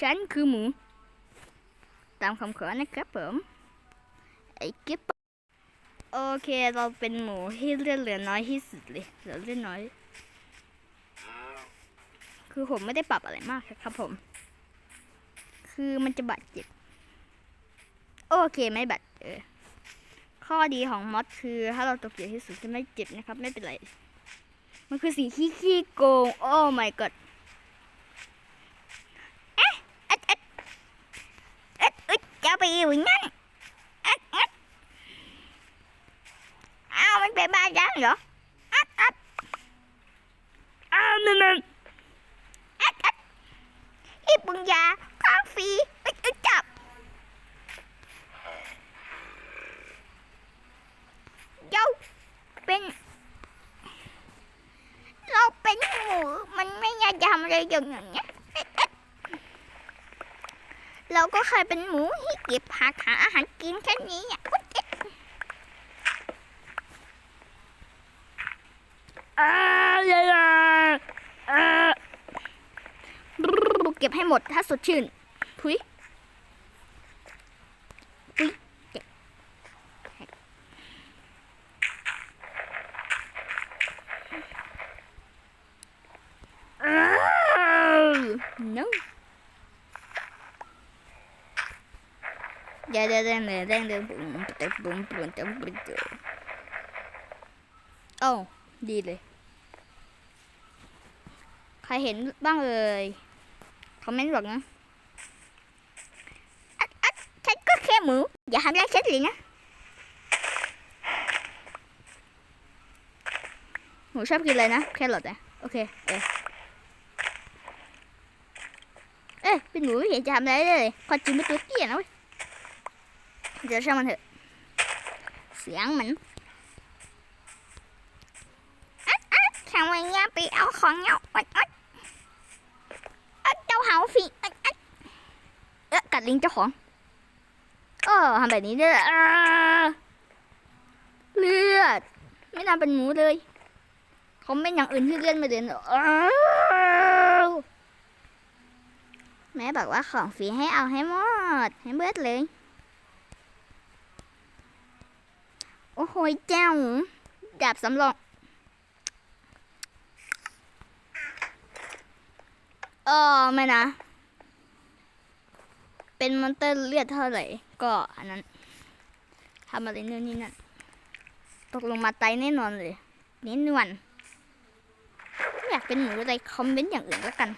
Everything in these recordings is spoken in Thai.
ฉันคือหมู ตามคำขอนะครับผมไอ้กิ๊บโอเคเราเป็นหมูที่เลือดเหลือน้อยที่สุดเลยเหลือเลือดน้อย คือผมไม่ได้ปรับอะไรมากครับผม คือมันจะบาดเจ็บ โอเคไม่บาดเออข้อดีของมอสคือ ถ้าเราตกเหยียบที่สุดจะไม่เจ็บนะครับ ไม่เป็นไร มันคือสิ่งที่ขี้โกง โอ้ my god เอ๊ะเอ๊ะเอ๊ะเอ๊ะ เอ๊ะจะไปอยู่นั่นเอ๊ะเอ๊ะอ้าวมันเป็นบ้านยังเหรอเอ๊ะเอ๊ะอ้าวนั่นนั่นเอ๊ะเอ๊ะอีปุญญาข้างฟรีเอ๊ะเอ๊ะจับเจ้าเป็นเราเป็นหมูมันไม่อยากจะทำอะไรอย่างเงี้ยเอ๊ะเอ๊ะ เราก็เคยเป็นหมูที่เก็บผักหาอาหารกินแค่นี้อะเอ๊ะอ่าอย่าอย่าอ่าเก็บให้หมดถ้าสดชื่นพุยพุย no เดี๋ยวเดี๋ยวเดี๋ยวเดี๋ยวเดี๋ยวบุ้มเดี๋ยวบุ้มบุ้มเดี๋ยวบุ้มดี๋ยโอ้ดีเลย ใครเห็นบ้างเอ่ยคอมเมนต์บอกนะอัดอัดฉันก็แค่หมูอย่าทำร้ายฉันเลยนะหมูชอบกินอะไรนะแครอทอะโอเคเออเอ้ยเป็นหนูไม่เห็นจะทำอะไรเลยความจริงเป็นตัวเตี้ยนะเว้ย เดี๋ยวช่างมันเถอะ เสียงเหมือนอัดอัดทำไมเงี้ยไปเอาของเงาอัดอัดอัดเจ้าเหาฟีอัดอัดเอ๊ะกัดลิงเจ้าของเออทำแบบนี้ด้วยเหรอเลือด ไม่น่าเป็นหมูเลยเขาไม่อย่างอื่นที่เลือดม่เดินหรอกแม่บอกว่าของฟรีให้เอาให้หมด ให้เบิดเลย โอ้โหเจ้าดาบสำรองเออไม่นะ เป็นมอนเตอร์เลือดเท่าไหร่ ก็อันนั้นทำอะไรเนู่นนี่นั่นตกลงมาตายแน่นอนเลยแน่นวนไม่อยากเป็นหมูอะไรคอมเมนต์อย่างอื่นแล้วกัน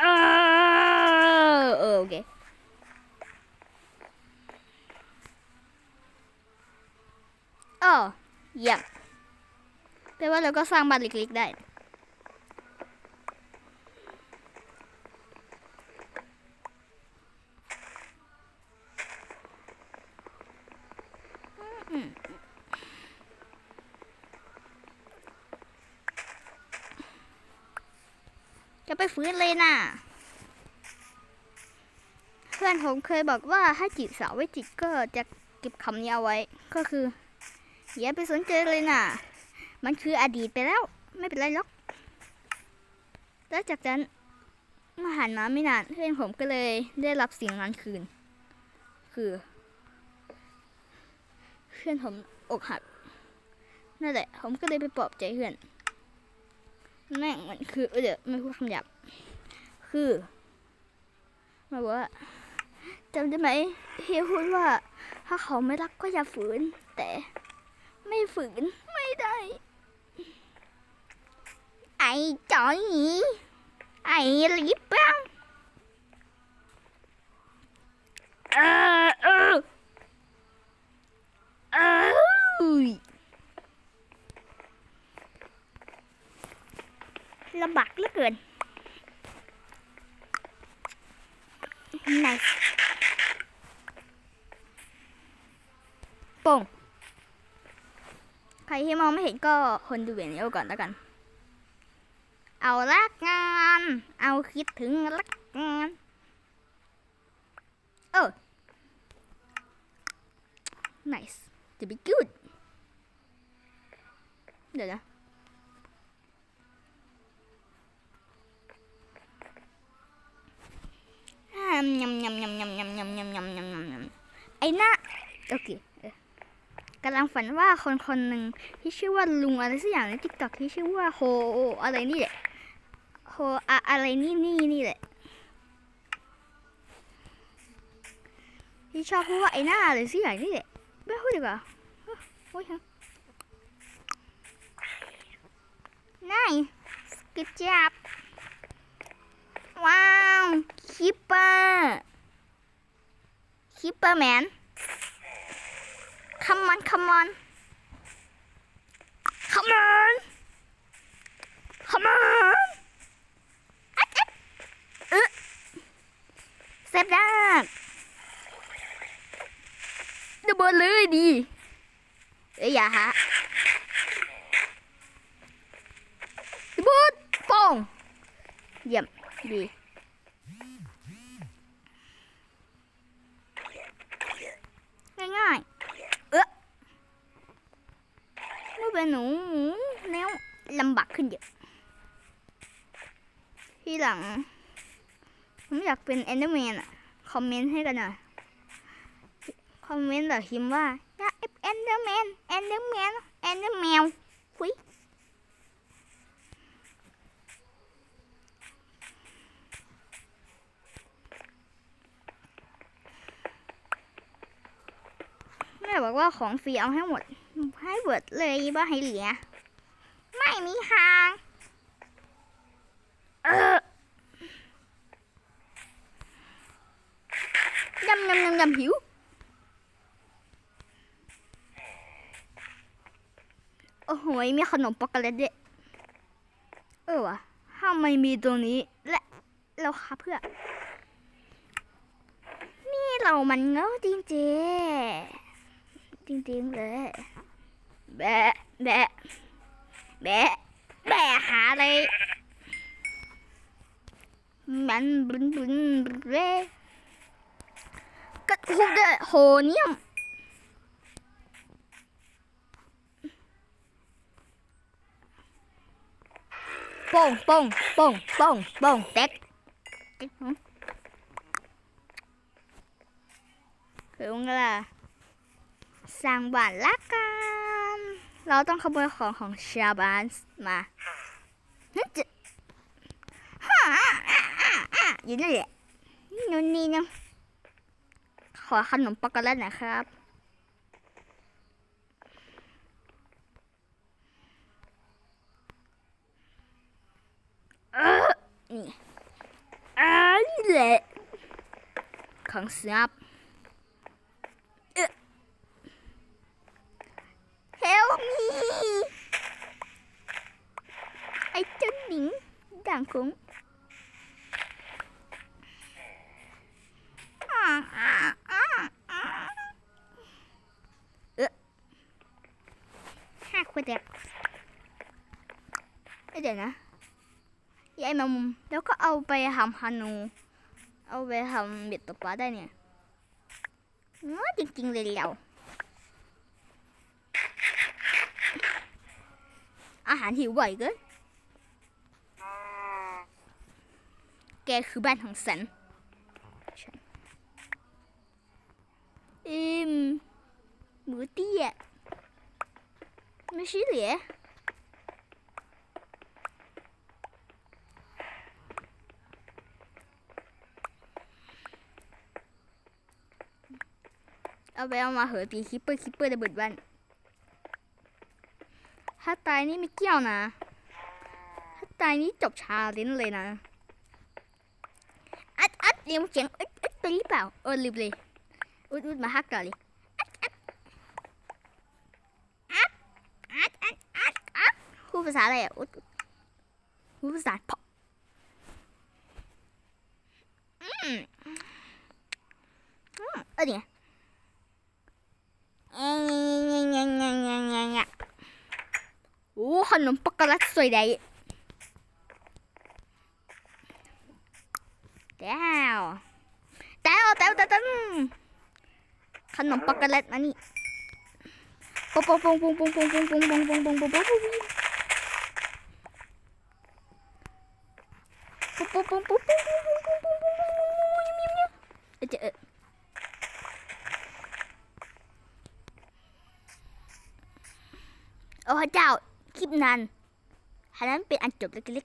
เออเออโอเคเออเยี่ยมแปลว่าเราก็สร้างบ้านเล็กๆได้จะไปฟื้นเลยน่ะ เพื่อนผมเคยบอกว่าถ้จีบสาวไว้จิตก็จะเก็บคำนี้เอาไว้ ก็คือ อย่าไปสนใจเลยน่ะ มันคืออดีตไปแล้ว ไม่เป็นไรหรอก แล้วจากนั้นมาหันมาไม่นานเพื่อนผมก็เลยได้รับสิ่งนั้นคืน คือ เพื่อนผมอกหัก นั่นแหละ ผมก็เลยไปปลอบใจเพื่อน แม่งมันคือเออเดี๋ยวไม่พูดคำหยาบ คือมาบอกว่าจำได้ไหมเฮียพูดว่า ถ้าเขาไม่รักก็อย่าฝืน แต่ ไม่ฝืน ไม่ได้ ไอ้จอยไอ้ลิปปังเออเออเอ้ยลำบากเหลือเกิน nice โป่งใค รที่มองไม่เห็นก็คนดูอย่างนี้เอก่อนแล้วกัน เอาละกันเอาคิดถึงละกันเออ nice จะไปกูดเดี๋ยวนะยำยำยำยำยำยำยำยำยำยำยำไอ้หน้าโอเค กำลังฝันว่าคนคนหนึ่งที่ชื่อว่าลุงอะไรสักอย่างในทิกตอกที่ชื่อว่าโฮอะไรนี่แหละโฮอะอะไรนี่นี่นี่แหละที่ชอบพูดว่าไอ้หน้าอะไรสักอย่างนี่แหละไม่พูดดีกว่าโอ้ยฮะนายกึดจับว้าวคิปเปอร์คิปเปอร์แมน come on come on come on come on อัดอัดเซฟได้ระเบิดเลยดีเอ้ยอย่าฮะระเบิดป้องเยี่ยมดีง่ายๆ เออ เป็นหนูหมูแล้วลำบากขึ้นเยอะ ที่หลัง ผมอยากเป็นแอนเดอร์แมนอะคอมเมนต์ให้กันหน่อย คอมเมนต์แบบพิมพ์ว่าอยากเป็นแอนเดอร์แมนแอนเดอร์แมนแอนเดอร์แมวคุยแม่บอกว่าของฟรีเอาให้หมด ให้เบิดเลยว่าให้เหลือ ไม่มีทาง เออยำยำยำยำหิวโอ้โห มีขนมปอกกแลตด้วยเออวะถ้าไม่มีตรงนี้และเราคาเพื่อ นี่เรามันเงาจริงๆจริงๆเลย bé bé bé bé hả đây. Mạnh bún bún rê. Cắt hút đấy, hồ niệm. Bông, bông, bông, bông, bông, tét. Kiểu là sang bản lắc á. เราต้องขโมยของของชาบานส์มาจะฮ่าอยู่นั่นแหละนู่นนี่นะขอขนมปักกัแล้วนะครับอันนี้อันเละของเสียบ เดี๋ยวเดี๋ยวนะยายแมงมุมแล้วก็เอาไปทำฮานู เอาไปทำเบ็ดตกปลาได้เนี่ยง้อจริง ๆ เลยเราอาหารหิวบ่อยเกิน แกคือบ้านของฉันฉันอืมหมูเตี้ย ไม่ใช่เหรอเอาไปเอามาเหอะตีคิปเปอร์คิปเปอร์ระเบิดบ้านถ้าตายนี่ไม่เกี่ยวนะ ถ้าตายนี่จบชาเลนเลยนะ อัดอัดเรียงเสียงอึดอึดไปหรือเปล่า เออลืมเลย อุดอุดมาฮักก่อนเลย อัดอัดอพูดภาษาอะไรอะพูดภาษาพออืมเออเนี่ยเงี้ยเงี้ยเงี้ยเงี้ยเงี้ยโอ้ขนมปักกระสวยดีเดียวเดียวเดียวเดียวขนมปักกระอันนี้ Bom, bom, bom, bom, bom, bom, bom, bom, bom, bom, bom, bom, bom, bom. โอ้พระเจ้า คลิปนั้นฮันนั้นเป็นอันจบเล็กๆ